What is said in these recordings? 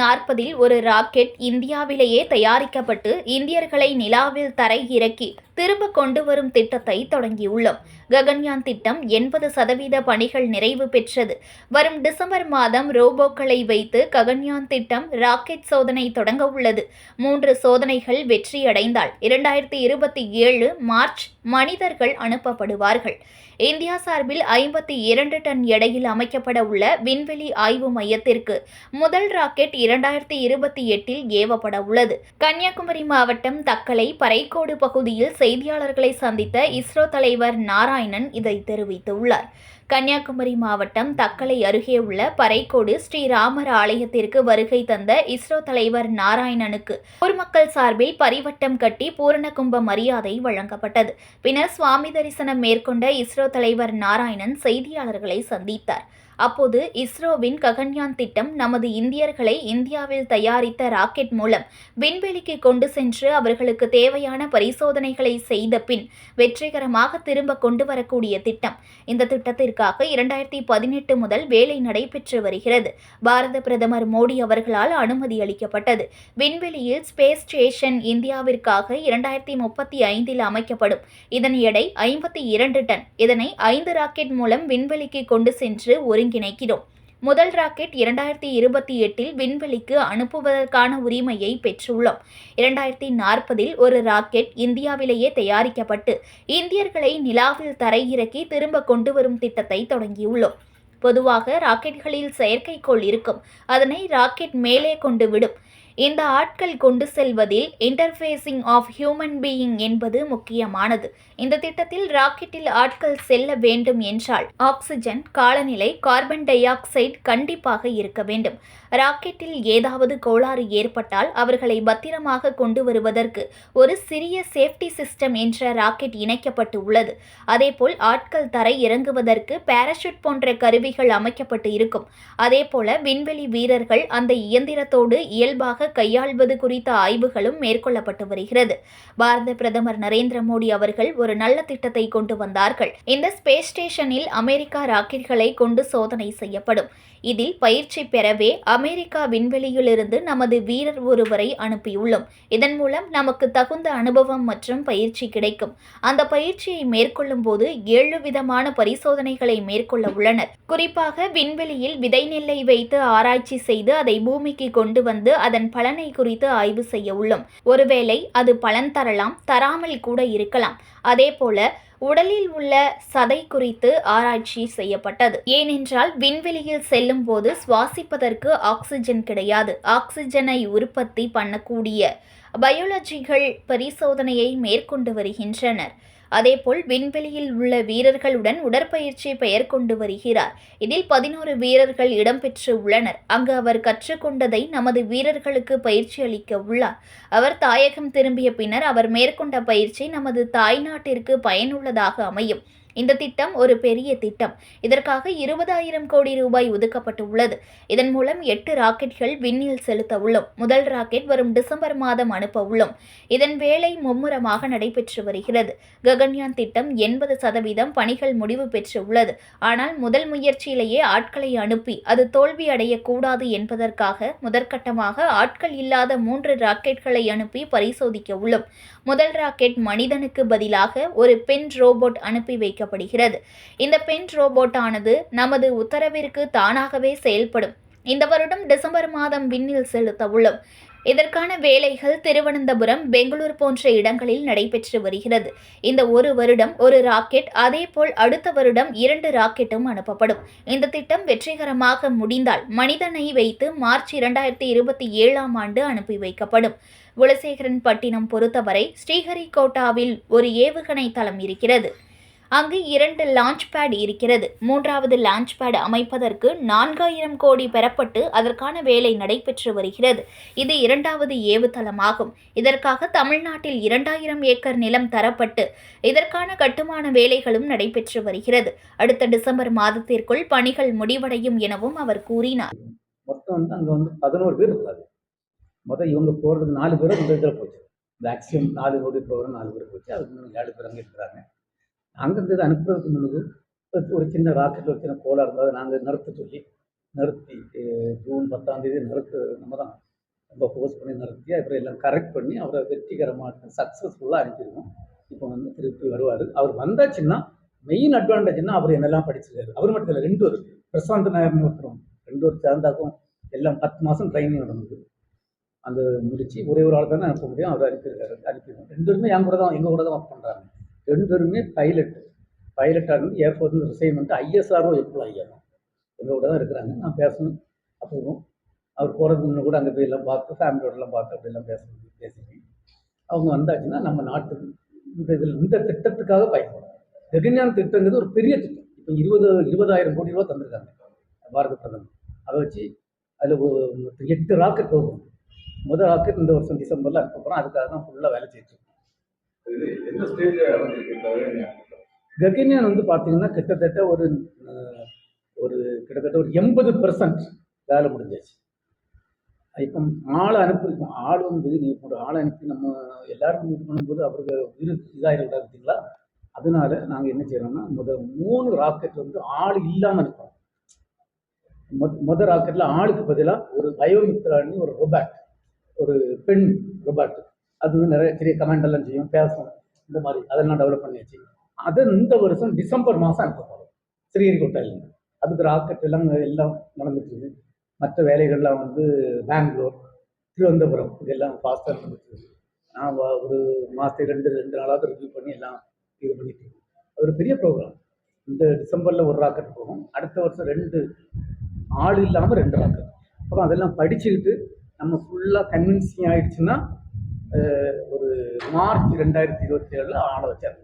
நாற்பதில் ஒரு ராக்கெட் இந்தியாவிலேயே தயாரிக்கப்பட்டு இந்தியர்களை நிலாவில் தரை இறக்கி திரும்ப கொண்டு வரும் திட்டத்தை தொடங்கியுள்ளோம். ககன்யான் திட்டம் எண்பது சதவீத பணிகள் நிறைவு பெற்றது. வரும் டிசம்பர் மாதம் ரோபோக்களை வைத்து ககன்யான் திட்டம் ராக்கெட் சோதனை தொடங்க உள்ளது. மூன்று சோதனைகள் வெற்றியடைந்தால் இரண்டாயிரத்தி இருபத்தி ஏழு மார்ச் மனிதர்கள் அனுப்பப்படுவார்கள். இந்தியா சார்பில் ஐம்பத்தி இரண்டு டன் எடையில் அமைக்கப்பட உள்ள விண்வெளி ஆய்வு மையத்திற்கு முதல் ராக்கெட் இரண்டாயிரத்தி இருபத்தி எட்டில் ஏவப்பட உள்ளது. கன்னியாகுமரி மாவட்டம் தக்கலை பறைக்கோடு பகுதியில் செய்தியாளர்களை சந்தித்த இஸ்ரோ தலைவர் நாராயணன் இதை தெரிவித்துள்ளார். கன்னியாகுமரி மாவட்டம் தக்கலை அருகே உள்ள பறைக்கோடு ஸ்ரீராமர் ஆலயத்திற்கு வருகை தந்த இஸ்ரோ தலைவர் நாராயணனுக்கு பொதுமக்கள் சார்பில் பரிவட்டம் கட்டி பூரணகும்ப மரியாதை வழங்கப்பட்டது. பின்னர் சுவாமி தரிசனம் மேற்கொண்ட இஸ்ரோ தலைவர் நாராயணன் செய்தியாளர்களை சந்தித்தார். அப்போது இஸ்ரோவின் ககன்யான் திட்டம் நமது இந்தியர்களை இந்தியாவில் தயாரித்த ராக்கெட் மூலம் விண்வெளிக்கு கொண்டு சென்று அவர்களுக்கு தேவையான பரிசோதனைகளை செய்த பின் வெற்றிகரமாக திரும்ப கொண்டு வரக்கூடிய திட்டம். இந்த திட்டத்திற்காக இரண்டாயிரத்தி பதினெட்டு முதல் வேலை நடைபெற்று வருகிறது. பாரத பிரதமர் மோடி அவர்களால் அனுமதி அளிக்கப்பட்டது. விண்வெளியில் ஸ்பேஸ் ஸ்டேஷன் இந்தியாவிற்காக இரண்டாயிரத்தி முப்பத்தி ஐந்தில் அமைக்கப்படும். இதன் எடை ஐம்பத்தி இரண்டு டன். இதனை ஐந்து ராக்கெட் மூலம் விண்வெளிக்கு கொண்டு சென்று ஒருங்கிணைக்கிறோம் முதல் ராக்கெட் இரண்டாயிரத்தி இருபத்தி எட்டில் விண்வெளிக்கு அனுப்புவதற்கான உரிமையை பெற்றுள்ளோம். இரண்டாயிரத்தி நாற்பதில் ஒரு ராக்கெட் இந்தியாவிலேயே தயாரிக்கப்பட்டு இந்தியர்களை நிலாவில் தரையிறக்கி திரும்ப கொண்டு வரும் திட்டத்தை தொடங்கியுள்ளோம். பொதுவாக ராக்கெட்களில் செயற்கைக்கோள் இருக்கும். அதனை ராக்கெட் மேலே கொண்டு விடும். இந்த ஆட்கள் கொண்டு செல்வதில் இன்டர்ஃபேசிங் ஆஃப் ஹியூமன் பீயிங் என்பது முக்கியமானது. இந்த திட்டத்தில் ராக்கெட்டில் ஆட்கள் செல்ல வேண்டும் என்றால் ஆக்சிஜன் காலநிலை கார்பன் டை ஆக்சைடு கண்டிப்பாக இருக்க வேண்டும். ராக்கெட்டில் ஏதாவது கோளாறு ஏற்பட்டால் அவர்களை பத்திரமாக கொண்டு வருவதற்கு ஒரு சிறிய சேஃப்டி சிஸ்டம் என்ற ராக்கெட் இணைக்கப்பட்டு உள்ளது. அதேபோல் ஆட்கள் தரை இறங்குவதற்கு பாராசூட் போன்ற கருவிகள் அமைக்கப்பட்டு இருக்கும். அதேபோல விண்வெளி வீரர்கள் அந்த இயந்திரத்தோடு இயல்பாக கையாள்வது குறித்த ஆய்வுகளும் மேற்கொள்ளப்பட்டு வருகிறது. பாரத பிரதமர் நரேந்திர மோடி அவர்கள் ஒரு நல்ல திட்டத்தை கொண்டு வந்தார்கள். இந்த ஸ்பேஸ் ஸ்டேஷனில் அமெரிக்கா ராக்கெட்களை கொண்டு சோதனை செய்யப்படும். இதில் பயிற்சி பெறவே அமெரிக்கா விண்வெளியிலிருந்து நமது வீரர் ஒருவரை அனுப்பியுள்ளோம். இதன் மூலம் நமக்கு தகுந்த அனுபவம் மற்றும் பயிற்சி கிடைக்கும். அந்த பயிற்சியை மேற்கொள்ளும் போது ஏழு விதமான பரிசோதனைகளை மேற்கொள்ள உள்ளனர். குறிப்பாக விண்வெளியில் விதை நெல்லை வைத்து ஆராய்ச்சி செய்து அதை பூமிக்கு கொண்டு வந்து அதன் பலனை குறித்து ஆய்வு செய்ய உள்ளோம். ஒருவேளை அது பலன் தரலாம் தராமல் கூட இருக்கலாம். அதேபோல உடலில் உள்ள சதை குறித்து ஆராய்ச்சி செய்யப்பட்டது. ஏனென்றால் விண்வெளியில் செல்லும் போது சுவாசிப்பதற்கு ஆக்சிஜன் கிடையாது. ஆக்சிஜனை உற்பத்தி பண்ணக்கூடிய பயோலஜிகள் பரிசோதனையை மேற்கொண்டு வருகின்றனர். அதேபோல் விண்வெளியில் உள்ள வீரர்களுடன் உடற்பயிற்சி பெயர் கொண்டு வருகிறார். இதில் பதினோரு வீரர்கள் இடம்பெற்று உள்ளனர். அங்கு அவர் கற்றுக்கொண்டதை நமது வீரர்களுக்கு பயிற்சி அளிக்க உள்ளார். அவர் தாயகம் திரும்பிய பின்னர் அவர் மேற்கொண்ட பயிற்சி நமது தாய்நாட்டிற்கு பயனுள்ளதாக அமையும். இந்த திட்டம் ஒரு பெரிய திட்டம். இதற்காக இருபதாயிரம் கோடி ரூபாய் ஒதுக்கப்பட்டுள்ளது. இதன் மூலம் எட்டு ராக்கெட்கள் விண்ணில் செலுத்த உள்ளோம் முதல் ராக்கெட் வரும் டிசம்பர் மாதம் அனுப்ப உள்ளோம் இதன் வேலை மும்முரமாக நடைபெற்று வருகிறது. ககன்யான் திட்டம் எண்பது சதவீதம் பணிகள் முடிவு பெற்று உள்ளது ஆனால் முதல் முயற்சியிலேயே ஆட்களை அனுப்பி அது தோல்வி அடையக்கூடாது என்பதற்காக முதற்கட்டமாக ஆட்கள் இல்லாத மூன்று ராக்கெட்களை அனுப்பி பரிசோதிக்க உள்ளோம். முதல் ராக்கெட் மனிதனுக்கு பதிலாக ஒரு பெண் ரோபோட் அனுப்பி கூறப்படுகிறது இந்த பெண் ரோபோட்டானது நமது உத்தரவிற்கு தானாகவே செயல்படும். இந்த வருடம் டிசம்பர் மாதம் விண்ணில் செலுத்த உள்ளோம். இதற்கான வேலைகள் திருவனந்தபுரம் பெங்களூர் போன்ற இடங்களில் நடைபெற்று வருகிறது. இந்த ஒரு வருடம் ஒரு ராக்கெட் அதேபோல் அடுத்த வருடம் இரண்டு ராக்கெட்டும் அனுப்பப்படும். இந்த திட்டம் வெற்றிகரமாக முடிந்தால் மனிதனை வைத்து மார்ச் இரண்டாயிரத்தி இருபத்தி ஏழாம் ஆண்டு அனுப்பி வைக்கப்படும். குலசேகரன் பட்டினம் பொறுத்தவரை ஸ்ரீஹரிகோட்டாவில் ஒரு ஏவுகணை தளம் இருக்கிறது. அங்கு இரண்டு லான்ச் பேட் இருக்கிறது. மூன்றாவது லான்ச் பேட் அமைப்பதற்கு நான்காயிரம் கோடி பெறப்பட்டு அதற்கான வேலை நடைபெற்று வருகிறது. இது இரண்டாவது ஏவுதளமாகும். இதற்காக தமிழ்நாட்டில் இரண்டாயிரம் ஏக்கர் நிலம் தரப்பட்டு இதற்கான கட்டுமான வேலைகளும் நடைபெற்று வருகிறது. அடுத்த டிசம்பர் மாதத்திற்குள் பணிகள் முடிவடையும் எனவும் அவர் கூறினார். மொத்தம் வந்து அங்கே வந்து பதினோரு பேர் இருக்காது. மொத்தம் இவங்க போகிறதுக்கு நாலு பேரும் இந்த இதில் போச்சு. மேக்ஸிமம் நாலு கோடி போகிற நாலு பேர் போச்சு. அதுக்கு ஏழு பேர் அங்கே இருக்கிறாங்க. அங்கேருந்து அனுப்புறதுக்கு முன்னுக்கு ஒரு- ஒரு சின்ன ராக்கெட்டில் ஒரு சின்ன கோலாக இருந்தால் நாங்கள் நிறுத்த சொல்லி நிறுத்தி ஜூன் பத்தாம் தேதி நிறுத்து நம்ம தான் ரொம்ப ஃபோர்ஸ் பண்ணி நிறுத்தி அப்புறம் எல்லாம் கரெக்ட் பண்ணி அவரை வெற்றிகரமாக சக்ஸஸ்ஃபுல்லாக அனுப்பிடுவோம் இப்போ வந்து திருப்பி வருவார். அவர் வந்தாச்சுன்னா மெயின் அட்வான்டேஜ்னா அவர் என்னெல்லாம் படிச்சிருக்காரு. அவர் மட்டும் இல்லை ரெண்டு ஒரு பிரசாந்த் நாயர்னு ஒருத்தரும் ரெண்டு ஒரு சேர்ந்தாக்கும் எல்லாம் பத்து மாதம் ட்ரைனிங் நடந்தது. அந்த முடிச்சு ஒரே ஒரு ஆள் தானே அனுப்ப முடியும் அவர் அனுப்பியிருக்காரு. அனுப்பிடுவோம் ரெண்டு பேருமே என் கூட தான் எங்கள் கூட தான் ஒர்க் பண்ணுறாங்க ரெண்டு பேருமே பைலட்டு பைலட்டாக இருந்து ஏர்ஃபோர்ஸ் ரிசைன்மெண்ட் ஐஎஸ்ஆர்ஓ எம்ப்ளாயி ஆகும் எங்களோட கூட தான் இருக்கிறாங்க நான் பேசணும். அப்பவும் அவர் போகிறதுக்கு முன்ன கூட அங்கே போய் எல்லாம் பார்த்து ஃபேமிலியோடலாம் பார்த்து அப்படிலாம் பேசணும் பேசினேன் அவங்க வந்தாச்சுன்னா நம்ம நாட்டு இந்த இதில் இந்த திட்டத்துக்காக பயன்படும். ககன்யான் திட்டங்கிறது ஒரு பெரிய திட்டம். இப்போ இருபது இருபதாயிரம் கோடி ரூபா தந்திருக்காங்க பாரத பிரதமர். அதை வச்சு அதில் எட்டு ராக்கெட் போகும். முதல் ராக்கெட் இந்த வருஷம் டிசம்பரில் அனுப்ப போகிறோம் அதுக்காக தான் ஃபுல்லாக வேலை செஞ்சு இது எந்த ஸ்டேஜ்ல அடைஞ்சிருக்கு தவிர ககன்யான் வந்து பார்த்தீங்கன்னா கிட்டத்தட்ட ஒரு ஒரு கிட்டத்தட்ட ஒரு எண்பது பெர்சன்ட் வேலை முடிஞ்சாச்சு இப்போ ஆளை அனுப்பியிருக்கோம். ஆள் வந்து நீங்கள் ஒரு ஆளை அனுப்பி நம்ம எல்லாருக்கும் இது பண்ணும்போது அவருக்கு உயிர் இதாகிடக்கூடாது பார்த்தீங்களா? அதனால நாங்கள் என்ன செய்கிறோம்னா முத மூணு ராக்கெட் வந்து ஆள் இல்லாமல் இருக்கோம் மொத ராக்கெட்டில் ஆளுக்கு பதிலாக ஒரு பயோமித்ரான்னு ஒரு ரொபாட் ஒரு பெண் ரொபாட் அது வந்து நிறைய பெரிய கமெண்ட் எல்லாம் செய்யும் பேசும் இந்த மாதிரி அதெல்லாம் டெவலப் பண்ணியாச்சு. அதை இந்த வருஷம் டிசம்பர் மாதம் அனுப்ப போகிறோம் ஸ்ரீஹரிகோட்டாலேருந்து அதுக்கு ராக்கெட் எல்லாம் எல்லாம் நடந்துட்டு மற்ற வேலைகள்லாம் வந்து பெங்களூர் திருவனந்தபுரம் இதெல்லாம் ஃபாஸ்ட்டாக நடந்துட்டு நான் ஒரு மாதத்துக்கு ரெண்டு ரெண்டு நாளாவது ரிவ்யூ பண்ணி எல்லாம் இது பண்ணிட்டு அது ஒரு பெரிய ப்ரோக்ராம் இந்த டிசம்பரில் ஒரு ராக்கெட் போகும். அடுத்த வருஷம் ரெண்டு. ஆள் இல்லாமல் ரெண்டு ராக்கெட் அப்புறம் அதெல்லாம் படிச்சுக்கிட்டு நம்ம ஃபுல்லாக கன்வின்சிங் ஆகிடுச்சுன்னா ஒரு மார்ச் ரெண்டாயிரத்தி இருபத்தி ஏழில் ஆளை வச்சார்.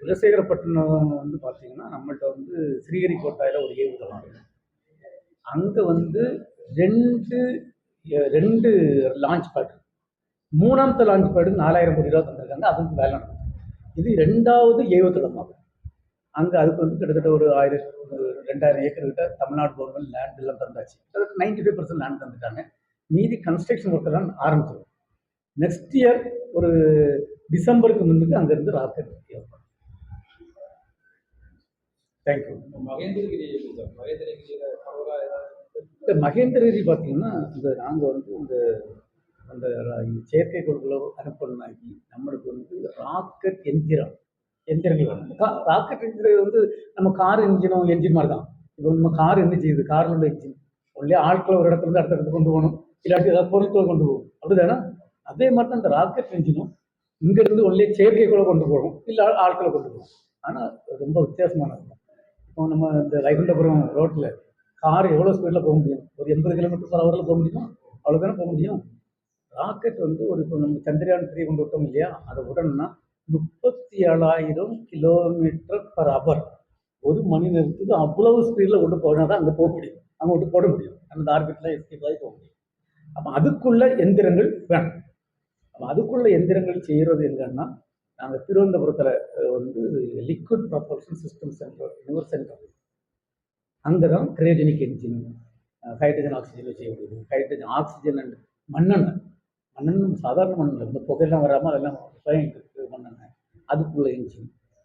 குலசேகரப்பட்டினம் வந்து பார்த்தீங்கன்னா நம்மள்ட்ட வந்து ஸ்ரீஹரிகோட்டாயில் ஒரு ஏவுதளம் இருக்கு. அங்கே வந்து ரெண்டு ரெண்டு லான்ச் பேட் மூணாமത്തെ லான்ச் பேடு நாலாயிரம் கோடி ரூபா தந்திருக்காங்க. அதுக்கு வேலை நடக்குது. இது ரெண்டாவது ஏவுதளம் ஆகும் அங்கே அதுக்கு வந்து கிட்டத்தட்ட ஒரு ஆயிரம் ஒரு ரெண்டாயிரம் ஏக்கர் கிட்ட தமிழ்நாடு கவர்மெண்ட் லேண்ட் எல்லாம் தந்தாச்சு. அதுக்கு நைன்டி ஃபைவ் பர்சன்ட் லேண்ட் தந்துட்டாங்க. மீதி கன்ஸ்ட்ரக்ஷன் ஒர்க் எல்லாம் ஆரம்பிச்சிடும் நெக்ஸ்ட் இயர் ஒரு டிசம்பருக்கு முன்னுக்கு அங்கேருந்து ராக்கெட் ஏற்படும். தேங்க்யூ மகேந்திரகிரி மகேந்திரகிரியில மகேந்திரகிரி பார்த்தீங்கன்னா இந்த நாங்கள் வந்து இந்த அந்த ர- செயற்கைக்கோள்களை அனுப்பணும்னாக்கி நம்மளுக்கு வந்து ராக்கெட் எந்திரம் எந்திரங்கள் வேணும் ராக்கெட் இன்ஜினியர் வந்து நம்ம கார் இன்ஜினும் என்ஜின் மாதிரி தான். இப்போ நம்ம கார் என்ன செய்யுது? காரில் உள்ள என்ஜின் ஒன்லே ஆட்களை ஒரு இடத்துல இருந்து அடுத்த இடத்துக்கு கொண்டு போகணும். இல்லாட்டி ஏதாவது பொருட்களை கொண்டு போகும் அப்படிதானே? அதே மாதிரி தான் இந்த ராக்கெட் இன்ஜினும் இங்கேருந்து ஒன்லே செயற்கைக்கோளை கொண்டு போகணும். இல்லை ஆட்களை கொண்டு போகும் ஆனால் ரொம்ப வித்தியாசமானது. இப்போ நம்ம இந்த வைகுண்டபுரம் ரோட்டில் கார் எவ்வளோ ஸ்பீடில் போக முடியும்? ஒரு எண்பது கிலோமீட்டர் பர் ஹவரில் போக முடியுமா? அவ்வளோ தானே போக முடியும்? ராக்கெட் வந்து ஒரு இப்போ நம்ம சந்திரயான் த்ரீ கொண்டு விட்டோம் இல்லையா? அதை விடணும்னா முப்பத்தி ஏழாயிரம் கிலோமீட்டர் பர் அவர் ஒரு மணி நேரத்துக்கு அவ்வளவு ஸ்பீடில் கொண்டு போனால் தான் அங்கே போக முடியும். அங்கே விட்டு போட முடியும். அந்த ஆர்பிட்டில் எஸ்கேப் ஆகி போக முடியும். அப்போ அதுக்குள்ள எந்திரங்கள் வேணும். அப்போ அதுக்குள்ள எந்திரங்கள் செய்கிறது என்னன்னா நாங்கள் திருவனந்தபுரத்தில் வந்து liquid propulsion system centre your centre அங்கே தான் கிரேஜனிக் என்ஜின் ஹைட்ரஜன் ஆக்சிஜன் செய்யக்கூடியது. ஹைட்ரஜன் ஆக்சிஜன் அண்ட் மண்ணெண்ணெய். மண்ணெண்ணெய் சாதாரண மண்ணெண்ணெய் இந்த புகையெல்லாம் வராமல் அதெல்லாம் பயன் அதுக்குள்ளே மண்ணெண்ணெய்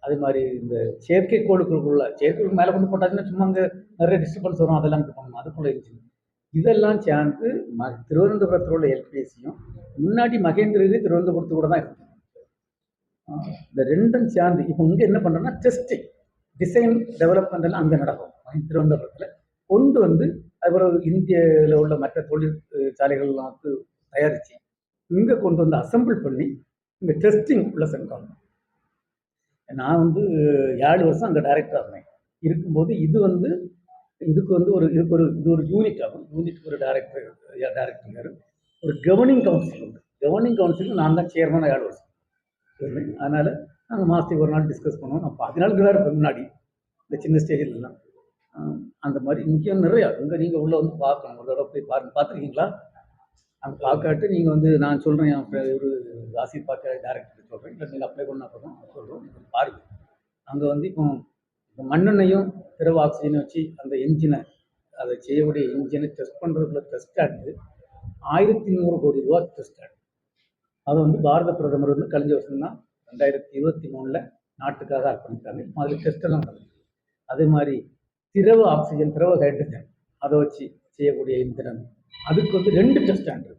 அதே மாதிரி இந்த செயற்கைக்கோளுக்குள்ள செயற்கைக்கோள் மேலே கொண்டு போட்டாச்சுன்னா சும்மா அங்கே நிறைய டிஸ்டர்பன்ஸ் வரும் அதெல்லாம் இது பண்ணணும் அதுக்குள்ளே இருந்துச்சு. இதெல்லாம் சேர்ந்து ம திருவனந்தபுரத்தில் உள்ள எல்பிஎஸ்சியும் முன்னாடி மகேந்திரவே திருவனந்தபுரத்து கூட தான் இருக்கும் இந்த ரெண்டும் சேர்ந்து இப்போ இங்கே என்ன பண்ணுறோம்னா டெஸ்டிங் டிசைன் டெவலப்மெண்ட் எல்லாம் அங்கே நடக்கும். திருவனந்தபுரத்தில். கொண்டு வந்து அதுபோல் இந்தியாவில் உள்ள மற்ற தொழிற்சாலைகள்லாம் வந்து தயாரித்து இங்கே கொண்டு வந்து அசம்பிள் பண்ணி இங்கே டெஸ்டிங் உள்ள சென்றாங்க. நான் வந்து ஏழு வருஷம் அங்கே டைரக்டர் இருந்தேன் இருக்கும்போது இது வந்து இதுக்கு வந்து ஒரு இதுக்கு ஒரு இது ஒரு யூனிட் ஆகும். யூனிட் ஒரு டைரக்டர் டைரக்டர் ஒரு கவர்னிங் கவுன்சில் உண்டு. கவர்னிங் கவுன்சிலுக்கு நான் தான் சேர்மனாக ஏழு வருஷம். இருந்தேன் அதனால் நாங்கள் மாதத்துக்கு ஒரு நாள் டிஸ்கஸ் பண்ணுவோம். நான் பாதி நாளுக்கு தான் இருப்பேன் முன்னாடி இந்த சின்ன ஸ்டேஜிலலாம் அந்த மாதிரி இங்கேயும் நிறையா இங்கே நீங்கள் உள்ளே வந்து பார்க்கணும். ஒரு தடவை போய் பாருங்க. பார்த்துருக்கீங்களா? அந்த பார்க்காட்டு நீங்கள் வந்து நான் சொல்கிறேன் என் ஒரு ஆசிட் பார்க்க டேரக்டர் சொல்கிறேன் இல்லை நீங்கள் அப்ளை பண்ண அப்புறம் சொல்கிறோம் பாருங்கள் அங்கே வந்து இப்போ இப்போ மண்ணெண்ணையும் திரவ ஆக்சிஜனை வச்சு அந்த என்ஜினை அதை செய்யக்கூடிய என்ஜினை டெஸ்ட் பண்ணுறதுக்குள்ள டெஸ்ட் ஆகுது ஆயிரத்தி நூறு கோடி ரூபா டெஸ்ட் ஆகுது அதை வந்து பாரத பிரதமர் வந்து கழிஞ்ச வருஷம் தான் ரெண்டாயிரத்தி இருபத்தி மூணில் நாட்டுக்காக அர்ப்பணித்தாங்க இப்போ அதில் டெஸ்ட் எல்லாம் அதே மாதிரி திரவ ஆக்சிஜன் திரவ ஹைட்ரஜன் அதை வச்சு செய்யக்கூடிய இந்திரன் அதுக்கு வந்து ரெண்டு டெஸ்ட் இருக்கு.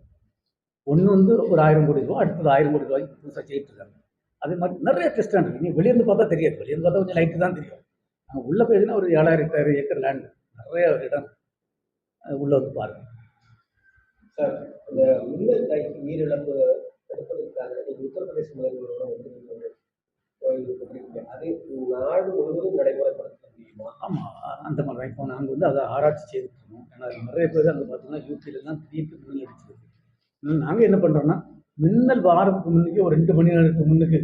ஒன்று வந்து ஒரு ஆயிரம் கோடி ரூபா அடுத்தது ஆயிரம் கோடி ரூபாய்க்கு புதுசாக செய்யிட்டு இருக்காங்க. அதே மாதிரி நிறைய டெஸ்ட் ஸ்டாண்ட் இருக்கு. நீ வெளியிருந்து பார்த்தா தெரியாது. வெளியிருந்து பார்த்தா கொஞ்சம் லைட்டு தான் தெரியும். அங்கே உள்ள போயிருந்தா ஒரு ஏழாயிரம் எட்டாயிரம் ஏக்கர் லேண்டு நிறைய இடம் உள்ள வந்து பாருங்க. சார் இந்த மின்னல் தாய்க்கு உயிரிழப்பு தடுப்பதற்காக நீங்கள் உத்தரப்பிரதேச முதல்வரோட வந்து நீங்கள் அது நாடு முழுவதும் நடைமுறைப்படுத்த முடியுமா? ஆமாம் அந்த மாதிரி இப்போ நாங்கள் வந்து அதை ஆராய்ச்சி ஏன்னா நிறைய பேர் அங்கே பார்த்தீங்கன்னா யூபியிலலாம் திடீர்னு மின்னல் அடிச்சிருக்கு நாங்கள் என்ன பண்ணுறோன்னா மின்னல் வாரத்துக்கு முன்னுக்கு ஒரு ரெண்டு மணி நேரத்துக்கு முன்னுக்கு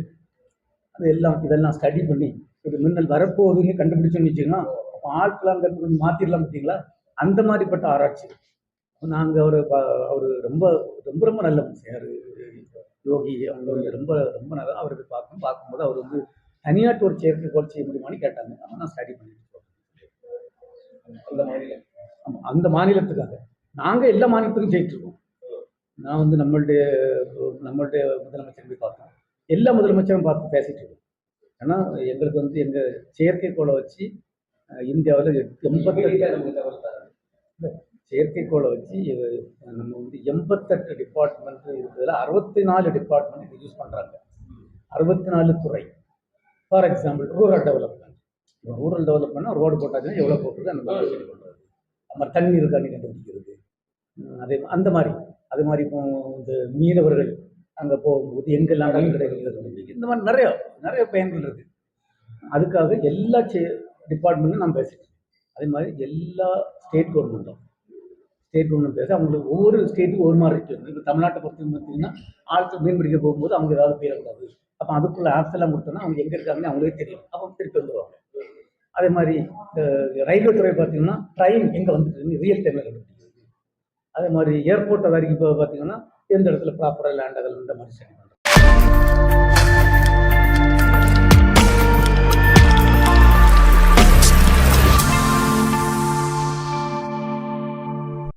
அது எல்லாம் இதெல்லாம் ஸ்டடி பண்ணி இது மின்னல் வரப்போகுதுன்னு கண்டுபிடிச்சோன்னு வச்சுக்கோங்க. அப்போ ஆட்களாம் கொஞ்சம் மாற்றிடலாம் பார்த்தீங்களா? அந்த மாதிரிப்பட்ட ஆராய்ச்சி. நாங்கள் அவர் அவர் ரொம்ப ரொம்ப ரொம்ப நல்ல மனுஷன். யோகி அவங்க வந்து ரொம்ப ரொம்ப நல்லா அவருக்கு பார்க்கணும். பார்க்கும்போது அவர் வந்து தனியாட்டு ஒரு செயற்கைக்கோள் செய்ய முடியுமான்னு கேட்டாங்க. ஆனால் நான் ஸ்டடி பண்ணிட்டு இருக்கோம். அந்த மாநிலம் ஆமா, அந்த மாநிலத்துக்காக. நாங்கள் எல்லா மாநிலத்துக்கும் செய்யிட்டுருக்கோம் நான் வந்து நம்மளுடைய நம்மளுடைய முதலமைச்சர் போய் பார்த்தோம். எல்லா முதலமைச்சரும் பார்த்து பேசிட்டு இருக்கோம். ஏன்னா எங்களுக்கு வந்து எங்கள் செயற்கைக்கோளை வச்சு இந்தியாவில் எண்பத்தெட்டு செயற்கைக்கோளை வச்சு நம்ம வந்து எண்பத்தெட்டு டிபார்ட்மெண்ட் இருக்கிறதுல அறுபத்தி நாலு டிபார்ட்மெண்ட் இது யூஸ் பண்ணுறாங்க அறுபத்தி நாலு துறை for example rural development rural டெவலப்மெண்ட்னா road போட்டாச்சுன்னா எவ்வளோ போட்டுருக்கு அந்த மாதிரி சரி மாதிரி தண்ணி இருக்கான்னு கண்டுபிடிக்கிறது. அதே அந்த மாதிரி. அது மாதிரி இப்போ இந்த மீனவர்கள் அங்கே போகும்போது எங்கெல்லாம் மீன் கிடைக்கிறது இந்த மாதிரி நிறையா நிறைய பயன்கள் இருக்குது அதுக்காக எல்லா டிபார்ட்மெண்ட்டும் நான் பேசிட்டேன் அதே மாதிரி எல்லா ஸ்டேட் கவர்மெண்ட்டும் ஸ்டேட் கவர்மெண்ட் பேச அவங்களுக்கு ஒவ்வொரு ஸ்டேட்டுக்கும் ஒரு மாதிரி இருக்கு. இப்போ தமிழ்நாட்டை பொறுத்து பார்த்தீங்கன்னா ஆழ்த்து மீன் பிடிக்க போகும்போது அவங்க ஏதாவது போயிடக்கூடாது அப்போ அதுக்குள்ள ஆப்ஸ் எல்லாம் கொடுத்தோன்னா அவங்க எங்கே இருக்காங்கன்னு அவங்களே தெரியும். அப்போ திருப்பி வந்துடுவாங்க அதே மாதிரி ரயில்வே துறை பார்த்தீங்கன்னா ட்ரெயின் எங்கே வந்துட்டு ரியல் டைமில் கண்டுபிடிக்கிறது. அதே மாதிரி ஏர்போர்ட் வரைக்கும் இப்போ பார்த்தீங்கன்னா எந்த இடத்துல ப்ராப்பராக லேண்ட் ஆகல இந்த மாதிரி சரி பண்ணுறோம்